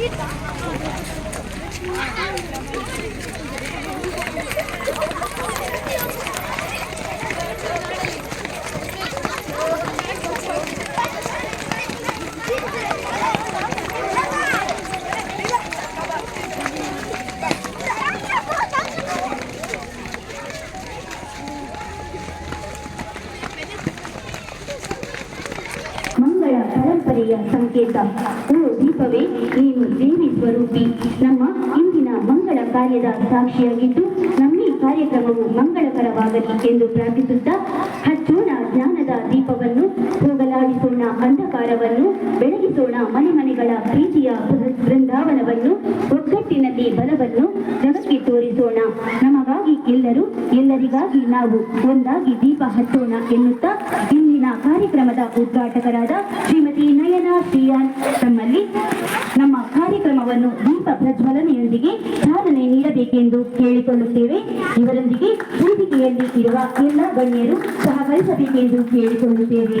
你打我。ಪರಂಪರೆಯ ಸಂಕೇತ ಓ ದೀಪವೇ ನೀನು ದೇವಿ ಸ್ವರೂಪಿ ನಮ್ಮ ಇಂದಿನ ಮಂಗಳ ಕಾರ್ಯದ ಸಾಕ್ಷಿಯಾಗಿದ್ದು ನಮ್ಮ ಈ ಕಾರ್ಯಕ್ರಮವು ಮಂಗಳಕರವಾಗಲಿ ಎಂದು ಪ್ರಾರ್ಥಿಸುತ್ತಾ, ಹಚ್ಚೋಣ ಜ್ಞಾನದ ದೀಪವನ್ನು ಹೋಗಲಾಡಿಸೋಣ ಅಂಧಕಾರವನ್ನು ಬೆಳಗಿಸೋಣ ಮನೆ ಮನೆಗಳ ಪ್ರೀತಿಯ ಬೃಂದಾವನವನ್ನು ಒಗ್ಗಟ್ಟಿನಲ್ಲಿ ಬಲವನ್ನು ಜಗಕ್ಕೆ ತೋರಿಸೋಣ. ನಮಗಾಗಿ ಎಲ್ಲರೂ, ಎಲ್ಲರಿಗಾಗಿ ನಾವು ಒಂದಾಗಿ ದೀಪ ಹಚ್ಚೋಣ ಎನ್ನುತ್ತಾ ಇಂದಿನ ಕಾರ್ಯಕ್ರಮದ ಉದ್ಘಾಟಕರಾದ ಶ್ರೀಮತಿ ನಯನ ಶ್ರೀಯಾನ್ ತಮ್ಮಲ್ಲಿ ನಮ್ಮ ಕಾರ್ಯಕ್ರಮವನ್ನು ದೀಪ ಪ್ರಜ್ವಲನೆಯೊಂದಿಗೆ ಚಾಲನೆ ನೀಡಬೇಕೆಂದು ಕೇಳಿಕೊಳ್ಳುತ್ತೇವೆ. ಇವರೊಂದಿಗೆ ವೇದಿಕೆಯಲ್ಲಿ ಇರುವ ಎಲ್ಲ ಗಣ್ಯರು ಸಹಕರಿಸಬೇಕೆಂದು ಕೇಳಿಕೊಳ್ಳುತ್ತೇವೆ.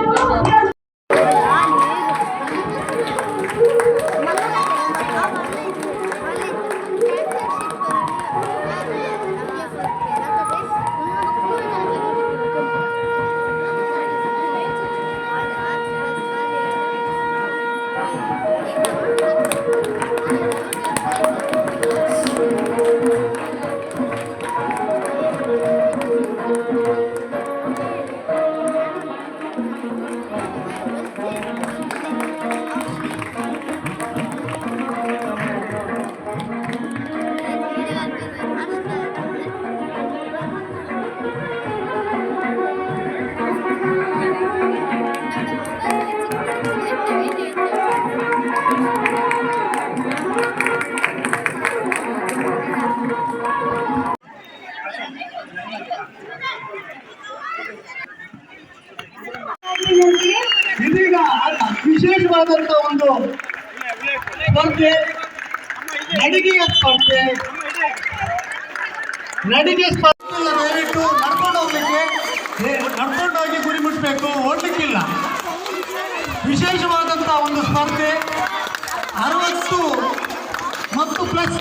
ವಿಶೇಷವಾದಂತ ಒಂದು ಸ್ಪರ್ಧೆ, ನಡಿಗೆಯ ಸ್ಪರ್ಧೆ. ನಡಿಗೆ ಸ್ಪರ್ಧೆ ದಯವಿಟ್ಟು ನಡ್ಕೊಂಡು ಹೋಗ್ಲಿಕ್ಕೆ ನಡ್ಕೊಂಡೋಗಿ ಗುರಿ ಮುಟ್ಟಬೇಕು ಓಡ್ಲಿಕ್ಕಿಲ್ಲ. ವಿಶೇಷವಾದಂತ ಒಂದು ಸ್ಪರ್ಧೆ, ಅರವತ್ತು ಮತ್ತು ಪ್ಲಸ್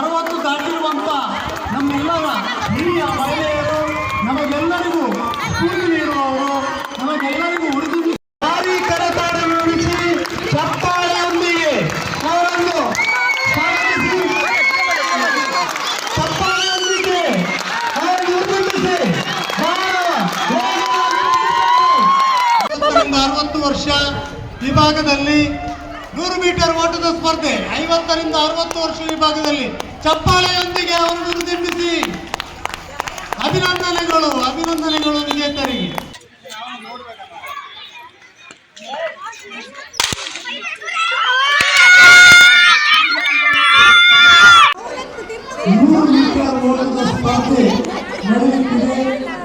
ಅರವತ್ತು ದಾಟಿರುವಂತ ನಮ್ಮೆಲ್ಲರ ಹಿರಿಯ ಮಹಿಳೆಯರು, ನಮಗೆಲ್ಲರಿಗೂ ಸ್ಫೂರ್ತಿ ನೀಡುವವರು, ನಮಗೆಲ್ಲರಿಗೂ ಉಳಿದು ಭಾರಿ ಕರತಾಡ ನುಡಿಸಿ ಚಪ್ಪಾಳೆಯೊಂದಿಗೆ ಅವರನ್ನು ಸ್ವಾಗತಿಸಿ ಚಪ್ಪಾಳೆಯೊಂದಿಗೆ ಅವರನ್ನು ಉದ್ಘಾಟಿಸಿ ಬಹಳ ವೇಗವಾಗಿ ಅರವತ್ತು ವರ್ಷ ವಿಭಾಗದಲ್ಲಿ ನೂರು ಮೀಟರ್ ಓಟದ ಸ್ಪರ್ಧೆ ಐವತ್ತರಿಂದ ಅರವತ್ತು ವರ್ಷ ವಿಭಾಗದಲ್ಲಿ ಚಪ್ಪಾಳೆಯೊಂದಿಗೆ ಅವರನ್ನು ನಿರ್ಮಿಸಿ ಅಭಿನಂದನೆಗಳು ಅಭಿನಂದನೆಗಳು ವಿಜೇತರಿಗೆ. ಮೂರು ಮೀಟರ್ ಓಟದ ಸ್ಪರ್ಧೆ ನಡೆಯುತ್ತಿದೆ.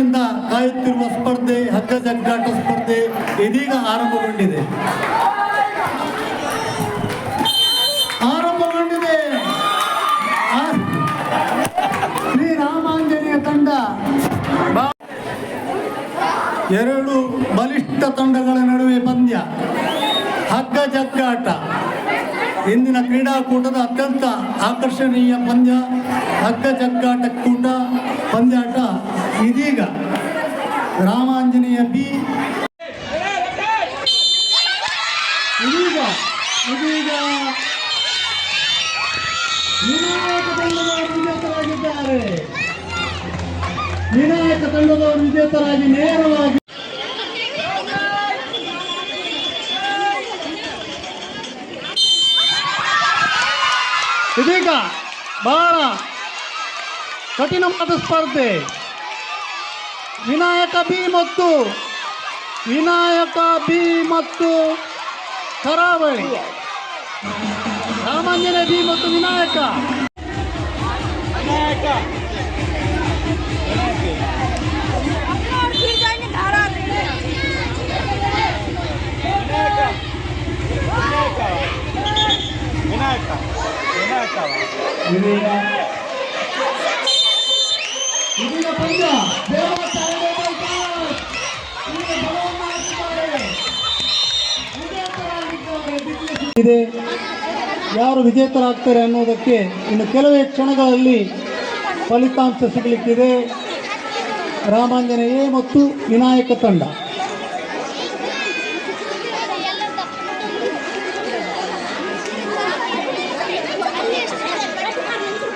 ಕಾತರದಿಂದ ಕಾಯುತ್ತಿರುವ ಸ್ಪರ್ಧೆ ಹಗ್ಗ ಜಗ್ಗಾಟ ಸ್ಪರ್ಧೆ ಇದೀಗ ಆರಂಭಗೊಂಡಿದೆ. ಆರಂಭಗೊಂಡಿದೆ. ಶ್ರೀ ಶ್ರೀರಾಮಾಂಜನೇಯ ತಂಡ. ಎರಡು ಬಲಿಷ್ಠ ತಂಡಗಳ ನಡುವೆ ಪಂದ್ಯ. ಹಗ್ಗ ಜಗ್ಗಾಟ ಇಂದಿನ ಕ್ರೀಡಾಕೂಟದ ಅತ್ಯಂತ ಆಕರ್ಷಣೀಯ ಪಂದ್ಯ. ಹಗ್ಗ ಜಗ್ಗಾಟ ಕೂಟ ಪಂದ್ಯಾಟ ಇದೀಗ ರಾಮಾಂಜನೇಯ ಬಿ. ಇದೀಗ ಇದೀಗ ವಿನಾಯಕ ತಂಡದವರು ವಿಜೇತರಾಗಿದ್ದಾರೆ. ವಿನಾಯಕ ತಂಡದವರು ವಿಜೇತರಾಗಿ ನೇರವಾಗಿ ಇದೀಗ ಬಹಳ ಕಠಿಣವಾದ ಸ್ಪರ್ಧೆ. ವಿನಾಯಕ ಬಿ ಮತ್ತು ವಿನಾಯಕ ಬಿ ಮತ್ತು ಕರಾವಳಿ ರಾಮಾಂಜನೇಯ ಬಿ ಮತ್ತು ವಿನಾಯಕ ವಿನಾಯಕ ವಿನಾಯಕ ಇದೀಗ ಇದೀಗ ಇದೆ. ಯಾರು ವಿಜೇತರಾಗ್ತಾರೆ ಅನ್ನೋದಕ್ಕೆ ಇನ್ನು ಕೆಲವೇ ಕ್ಷಣಗಳಲ್ಲಿ ಫಲಿತಾಂಶ ಸಿಗಲಿಕ್ಕಿದೆ. ರಾಮಾಂಜನೇಯ ಮತ್ತು ವಿನಾಯಕ ತಂಡ.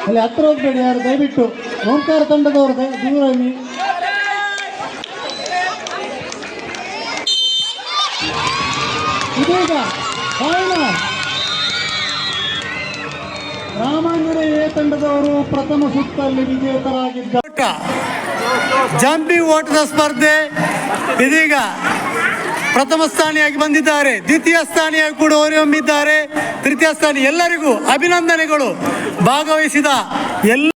ಅಲ್ಲಿ ಹತ್ರ ಹೋಗ್ಬೇಡಿ ಯಾರು, ದಯವಿಟ್ಟು. ಓಂಕಾರ ತಂಡದವ್ರದ್ದು ದೂರ ಇದೀಗ ಫೈನಲ್ ರಾಮಾಂಜನೇಯ ಎ ತಂಡದವರು ಪ್ರಥಮ ಸುತ್ತಲ್ಲಿ ವಿಜೇತರಾಗಿದ್ದ ಜಂಬಿ ಓಟದ ಸ್ಪರ್ಧೆ ಇದೀಗ ಪ್ರಥಮ ಸ್ಥಾನಿಯಾಗಿ ಬಂದಿದ್ದಾರೆ. ದ್ವಿತೀಯ ಸ್ಥಾನಿಯಾಗಿ ಕೂಡ ಹೊರಹೊಮ್ಮಿದ್ದಾರೆ ತೃತೀಯ ಸ್ಥಾನಿ ಎಲ್ಲರಿಗೂ ಅಭಿನಂದನೆಗಳು ಭಾಗವಹಿಸಿದ ಎಲ್ಲ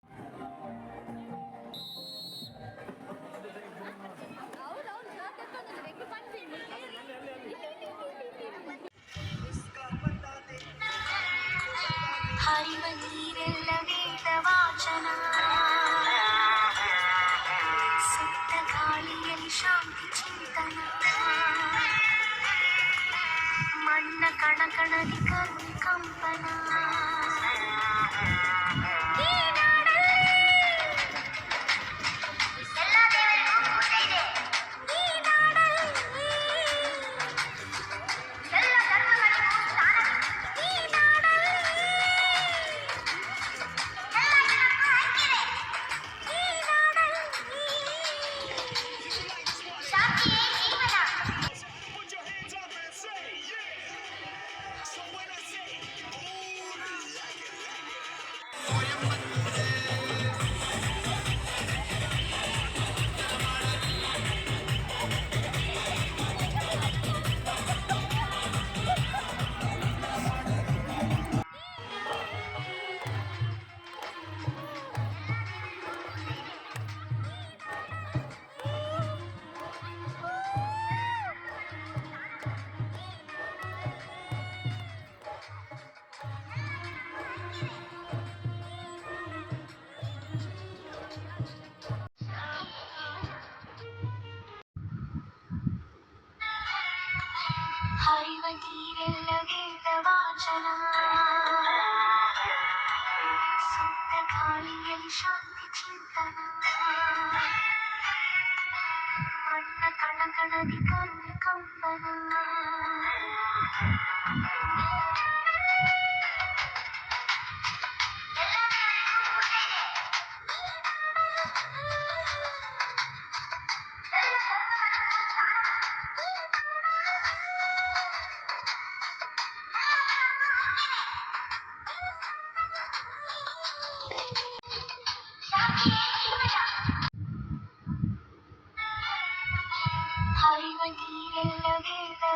ಶಾಂತಿ ಚಿಂತನ ಮಣ್ಣ ಕಣ ಕಣದಿ ಶಾಂತಿ ಚಿಂತನ ಮಣ್ಣ ಕಣ ಕಣದಿ ಕರುಣೆ